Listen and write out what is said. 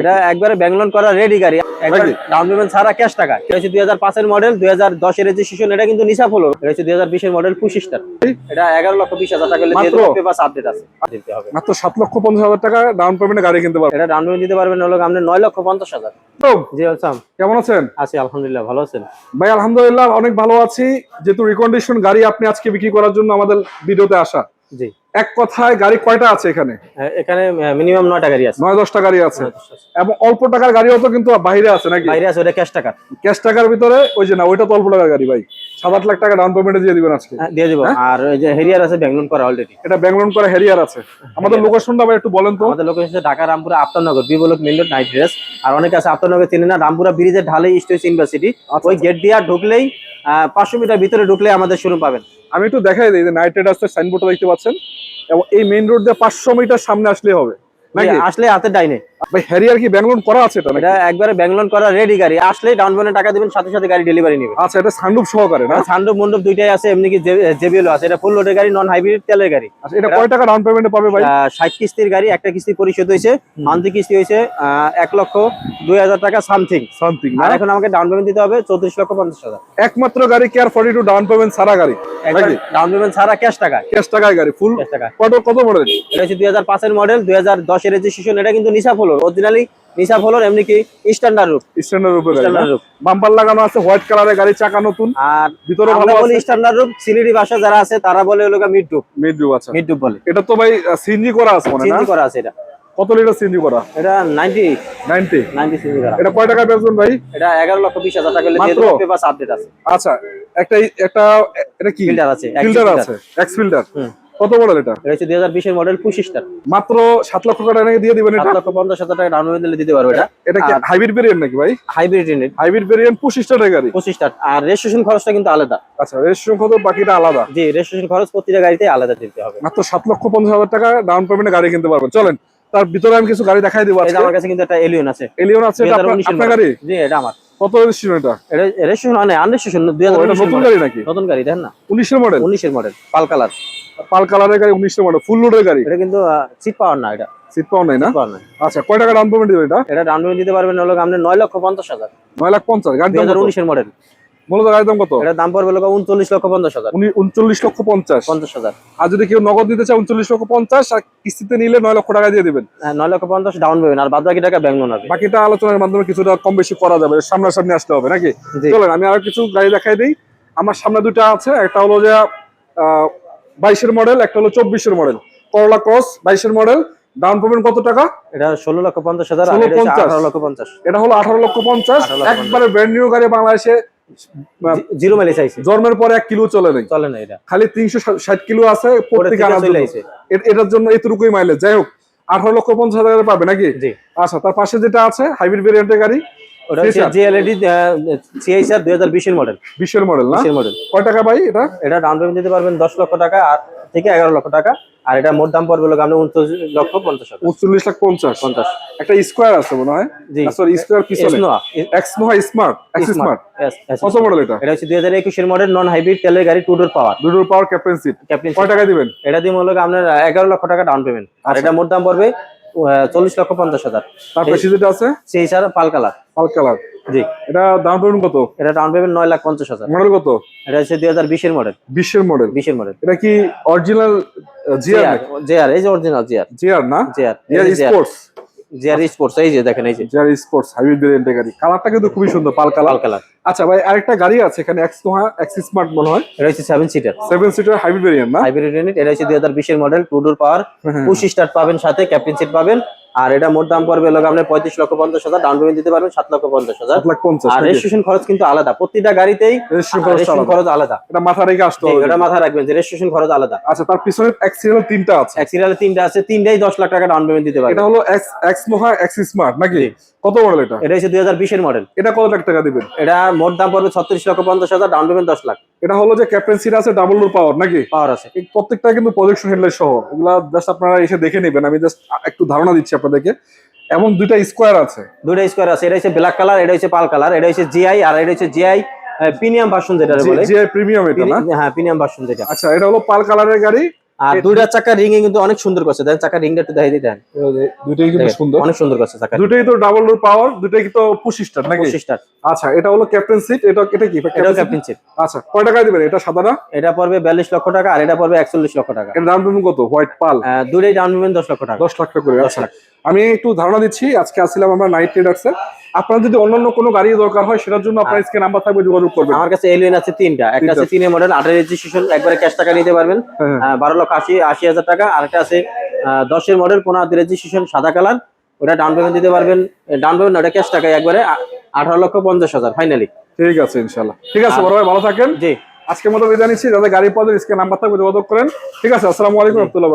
এটা একবারে ব্যাংলোন করা রেডি গাড়ি। একবার ডাউন পেমেন্ট ছাড়া ক্যাশ টাকা। এটা হচ্ছে দুই হাজার পাঁচের মডেল দুই হাজার দশের রেজিস্ট্রেশন এটা কিন্তু ফলো এটা হচ্ছে দুই হাজার বিশের মডেল পঁচিশটার এটা এগারো লক্ষ বিশ হাজার টাকা পেপার আপডেট আছে দিতে হবে মাত্র সাত লক্ষ পঞ্চাশ হাজার টাকা ডাউন পেমেন্টে গাড়ি কিনতে পারবেন এটা ডাউন পেমেন্ট দিতে পারবেন হলো আপনি নয় লক্ষ পঞ্চাশ হাজার। জি কেমন আছেন? আছি আলহামদুলিল্লাহ ভালো আছেন। ভাই আলহামদুলিল্লাহ অনেক ভালো আছি। যেহেতু রিকন্ডিশন গাড়ি আপনি আজকে বিক্রি করার জন্য আমাদের ভিডিওতে আসা। জি। এক কথায় গাড়ি কয়টা আছে এখানে? এ- এখানে মিনিমাম নয়টা গাড়ি আছে। নয় দশটা গাড়ি আছে। এবং অল্প টাকার গাড়িও তো কিন্তু বাইরে আছে নাকি? বাইরে আছে ওটা ক্যাশ টাকা। ক্যাশ টাকার ভিতরে ওই যে না ওইটা তো অল্প টাকার গাড়ি ভাই। সাত আট লাখ টাকা ডাউন পেমেন্টে দিয়ে দিবেন আজকে। হ্যাঁ, দিয়ে দিব। আর ওই যে হেরিয়ার আছে ব্যাংলোন করা অলরেডি এটা ব্যাঙ্গলোর করে হেরিয়ার আছে। আমাদের লোকেশনটা ভাই একটু বলেন তো। আমাদের location Dhaka Rampura Aftabnagar B block main road night dress আর অনেকে আছে আফতারনগর চিনে না রামপুরা ব্রিজের ঢালে ইউনিভার্সিটি আচ্ছা, ওই গেট দিয়ে ঢুকলেই পাঁচশো মিটার ভিতরে ঢুকলে আমাদের শোরুম পাবেন। আমি একটু দেখাই দিই যে নাইট রাইডার্সের সাইনবোর্ডটা দেখতে পাচ্ছেন? এবং এই মেইন রোড দিয়ে পাঁচশো মিটার সামনে আসলে হবে। আসলে হাতে ডাইনে। হ্যারিয়ার কি ব্যাংলোন করা আছে একবারে ব্যাংলোন করা রেডি গাড়ি। আসলে ডাউন পেমেন্ট টাকা দিবেন সাথে সাথে গাড়ি ডেলিভারি নেবে। আচ্ছা এটা সহকারে না? হ্যাঁ, দুইটাই আছে এমনি কি জেবিএল আছে। এটা ফুল লোডের গাড়ি নন হাইব্রিড তেলের গাড়ি। আচ্ছা এটা কয় টাকা ডাউন পেমেন্টে পাবে ভাই? 60 কিস্তির গাড়ি একটা কিস্তি পরিশোধ হয়েছে মান্থলি কিস্তি হয়েছে 1 লক্ষ 2000 টাকা সামথিং সামথিং আর এখন আমাকে ডাউন পেমেন্ট দিতে হবে 34 লক্ষ 50 হাজার। একমাত্র গাড়ি কেয়ার 42 ডাউন পেমেন্ট সারা গাড়ি? ডাউন পেমেন্ট সারা ক্যাশ টাকা ক্যাশ টাকায়। গাড়ি ফুল ক্যাশ টাকা কত কত মডেল এটা হচ্ছে 2005 এর মডেল 2010 পাশের রেজিস্ট্রেশন এটা কিন্তু নিসাফ হলো অরিজিনালি নিসাফ হলো এমনি কি standard roof standard roof standard roof bumper লাগানো আছে হোয়াইট কালারের গাড়ি চাকা নতুন। আর ভিতরে ভালো বলি স্ট্যান্ডার্ড রুফ সিলিডি ভাষা যারা আছে তারা বলে হলো মিড রুফ মিড রুফ আছে মিড রুফ বলে। এটা তো ভাই সিএনজি করা আছে মনে না সিএনজি করা আছে এটা। কত লিটার সিএনজি করা? এটা 90 90 90 সিএনজি করা। এটা কয় টাকা বেচুন ভাই? এটা 11 লক্ষ 20 হাজার টাকা লেগে দিয়ে পেপার আপডেট আছে। আচ্ছা একটা একটা এটা কি? ফিল্টার আছে ফিল্টার আছে এক্স ফিল্টার কত মডেল এটা? এটা হচ্ছে মাত্র লক্ষ টাকা নাকি দিয়ে দিবেন লক্ষ হাজার টাকা ডাউন পেমেন্ট দিলে দিতে পারব এটা। এটা কি হাইব্রিড ভেরিয়েন্ট নাকি ভাই? হাইব্রিড হাইব্রিড ভেরিয়েন্ট গাড়ি। আর রেজিস্ট্রেশন খরচটা কিন্তু আলাদা। আচ্ছা রেজিস্ট্রেশন কত বাকিটা আলাদা? জি রেজিস্ট্রেশন খরচ প্রতিটা গাড়িতে আলাদা দিতে হবে। মাত্র সাত লক্ষ পঞ্চাশ হাজার টাকা ডাউন পেমেন্টে গাড়ি কিনতে পারবেন। চলেন তার ভিতরে আমি কিছু গাড়ি দেখাই দিব আজকে। আমার কাছে কিন্তু একটা এলিয়ন আছে। এলিয়ন আছে এটা আপনার গাড়ি? জি এটা আমার। কত রেজিস্ট্রেশন এটা? এটা রেজিস্ট্রেশন মানে আনরেজিস্ট্রেশন দুই ও, হাজার এটা নতুন গাড়ি নাকি? নতুন গাড়ি দেখেন না? উনিশের মডেল উনিশের মডেল পাল কালার। পাল কালারের গাড়ি উনিশের মডেল ফুল লোডের গাড়ি? এটা কিন্তু সিট পাওয়ার না এটা। সিট পাওয়া নাই না? আচ্ছা কয় টাকা ডাউন পেমেন্ট দিবেন এটা? এটা ডাউন পেমেন্ট দিতে পারবেন হলো আপনি নয় লক্ষ পঞ্চাশ হাজার। নয় লাখ পঞ্চাশ দুই দাম হাজার উনিশের মডেল মূলত গাড়ির দাম কত? এটার দাম পড়বে হলো উনচল্লিশ লক্ষ পঞ্চাশ হাজার। উনি উনচল্লিশ লক্ষ পঞ্চাশ। পঞ্চাশ হাজার। আর যদি কেউ নগদ নিতে চায় উনচল্লিশ লক্ষ পঞ্চাশ আর কিস্তিতে নিলে নয় লক্ষ টাকা দিয়ে দিবেন। হ্যাঁ, নয় লক্ষ পঞ্চাশ ডাউন পেমেন্ট আর বাদ বাকি টাকা ব্যাংক লোন হবে। বাকিটা আলোচনার মাধ্যমে কিছুটা কম বেশি করা যাবে সামনাসামনি আসতে হবে নাকি? চলেন আমি আর কিছু গাড়ি দেখাই দিই। আমার সামনে দুটো আছে একটা হলো যে বাইশের মডেল একটা হলো চব্বিশের মডেল। করলা ক্রস বাইশের মডেল। ডাউন পেমেন্ট কত টাকা? এটা ষোলো লক্ষ পঞ্চাশ হাজার আর 16 এটা পঞ্চাশ। আঠারো লক্ষ পঞ্চাশ। এটা হলো আঠারো লক্ষ পঞ্চাশ। একবারে ব্র্যান্ড নিউ গাড়ি বাংলাদেশে জিরো মাইলেজ আইছে। জন্মের পরে এক কিলো চলে নেই। চলে না এটা। খালি তিনশো ষাট কিলো আছে পরে প্রত্যেক। এ- এটার জন্য এতটুকুই মাইলেজ যাই হোক আঠারো লক্ষ পঞ্চাশ হাজার পাবে নাকি? জি। আচ্ছা তার পাশে যেটা আছে হাইব্রিড ভেরিয়েন্টের গাড়ি। ওটা হচ্ছে জিএলএডি মডেল বিশের মডেল না? বিশের মডেল কয় টাকা ভাই এটা? এটা ডাউন পেমেন্ট দিতে পারবেন দশ লক্ষ টাকা আর থেকে এগারো লক্ষ টাকা আর এটা মোট দাম পড়বে লক্ষ লাখ একটা স্কোয়ার আছে মনে হয়? জি। সরি স্কোয়ার পিছনে। X Noah smart X smart কত মডেল এটা? এটা হচ্ছে মডেল নন হাইব্রিড তেলের গাড়ি টু ডোর পাওয়ার পাওয়ার কয় টাকা দিবেন? এটা দিয়ে মূলত আপনার এগারো লক্ষ টাকা ডাউন পেমেন্ট আর এটা মোট দাম পড়বে চল্লিশ লক্ষ পঞ্চাশ হাজার। তার পাশে যেটা আছে? সেই হিসাবে পাল কালার। Pearl colour. জি। এটা দাম পেমেন্ট কত? এটা ডাউন পেমেন্ট নয় লাখ পঞ্চাশ হাজার। মডেল কত? এটা হচ্ছে দুই হাজার বিশের মডেল বিশের মডেল বিশের মডেল এটা কি অরিজিনাল জিআর জিআর এই যে অরিজিনাল জিআর জিআর না? জিআর স্পোর্টস জিআর স্পোর্টস এই যে দেখেন এই যে। জিআর স্পোর্টস হাইব্রিড ভেরিয়েন্টের গাড়ি। কালারটা কিন্তু খুবই সুন্দর পাল কালার কালার আচ্ছা ভাই আরেকটা গাড়ি আছে এখানে এক্স স্মার্ট মনে হয়। এটা হচ্ছে seven seater seven seater hybrid variant না? হাইব্রিড ইউনিট এটা হচ্ছে দুই হাজার বিশের model two door power. Push start পাবেন সাথে ক্যাপ্টেন সিট পাবেন। আর এটা মোট দাম পড়বে লোক আপনি পঁয়ত্রিশ লক্ষ পঞ্চাশ হাজার ডাউন পেমেন্ট দিতে পারবেন সাত লক্ষ পঞ্চাশ হাজার। আর রেজিস্ট্রেশন খরচ কিন্তু আলাদা প্রতিটা গাড়িতেই রেজিস্ট্রেশন খরচ আলাদা। এটা মাথা রেখে আসতে হবে। এটা মাথায় রাখবেন যে রেজিস্ট্রেশন খরচ আলাদা। আচ্ছা তার পিছনে তিনটা আছে। এক সিরিয়ালে তিনটা আছে তিনটাই দশ লাখ টাকা ডাউন পেমেন্ট দিতে পারবেন এটা হলো এক্স এক্স এক্স স্মার্ট নাকি? কত মডেল এটা? এটা হচ্ছে দুই হাজার বিশের মডেল এটা কত লাখ টাকা দিবেন? এটা মোট দাম পড়বে ছত্রিশ লক্ষ পঞ্চাশ হাজার ডাউন পেমেন্ট দশ লাখ। এটা হলো যে ক্যাপ্টেন সিট আছে ডাবল ডোর পাওয়ার নাকি? পাওয়ার আছে। প্রত্যেকটা কিন্তু প্রজেকশন হেডলাইট সহ। এগুলা জাস্ট আপনারা এসে দেখে নেবেন। আমি জাস্ট একটু ধারণা দিচ্ছি আপনাদেরকে। এবং দুইটা স্কোয়ার আছে। দুইটা স্কোয়ার আছে এটা হচ্ছে ব্ল্যাক কালার এটা হচ্ছে পাল কালার এটা হচ্ছে জিআই আর এটা হচ্ছে জিআই প্রিমিয়াম ভার্সন যেটা বলে। জিআই প্রিমিয়াম এটা না? হ্যাঁ প্রিমিয়াম ভার্সন যেটা। আচ্ছা এটা হলো পাল কালারের গাড়ি। আর দুইটা চাকা রিং কিন্তু অনেক সুন্দর করছে। দেখেন চাকা রিংটা একটু দেখাই দিতেন দুটোই কিন্তু সুন্দর। অনেক সুন্দর করছে চাকা দুটোই তো ডাবল ডোর পাওয়ার দুটোই তো পুশি স্টার নাকি? পঁচিশটার আচ্ছা এটা হলো ক্যাপ্টেন সিট এটা এটা কি? এটা ক্যাপ্টেন সিট আচ্ছা কয় টাকা দিবেন? এটা সাদাটা? এটা পড়বে বিয়াল্লিশ লক্ষ টাকা আর এটা পড়বে একচল্লিশ লক্ষ টাকা। এর দাম পেমেন্ট কত? হোয়াইট পাল দুটোই ডাউন পেমেন্ট দশ লক্ষ টাকা। দশ লাখ টাকা করে আচ্ছা। আমি একটু ধারণা দিচ্ছি আজকে আসছিলাম আমরা নাইট ট্রেডার্সে আপনার যদি অন্যান্য কোনো গাড়ি দরকার হয় সেটার জন্য আপনার স্ক্রিন নাম্বার থাকবে যোগাযোগ করবেন। আমার কাছে এলিয়ন আছে তিনটা। একটা আছে তিনের মডেল আটের রেজিস্ট্রেশন একবারে ক্যাশ টাকা নিতে পারবেন। হ্যাঁ। বারো লক্ষ আশি আশি হাজার টাকা। আর একটা আছে দশের মডেল পনেরো রেজিস্ট্রেশন সাদা কালার ওটা ডাউন পেমেন্ট দিতে পারবেন। ডাউন পেমেন্ট ওটা ক্যাশ টাকা একবারে আঠারো লক্ষ পঞ্চাশ হাজার ফাইনালি ঠিক আছে ইনশাল্লাহ ঠিক আছে বড় ভাই ভালো থাকেন। জি। আজকের মতো বিদায় নিচ্ছি। যাদের গাড়ি পাওয়া যায় স্ক্রিন নাম্বার থাকবে যোগাযোগ করেন। ঠিক আছে আসসালামু আলাইকুম রহমতুল্লাহ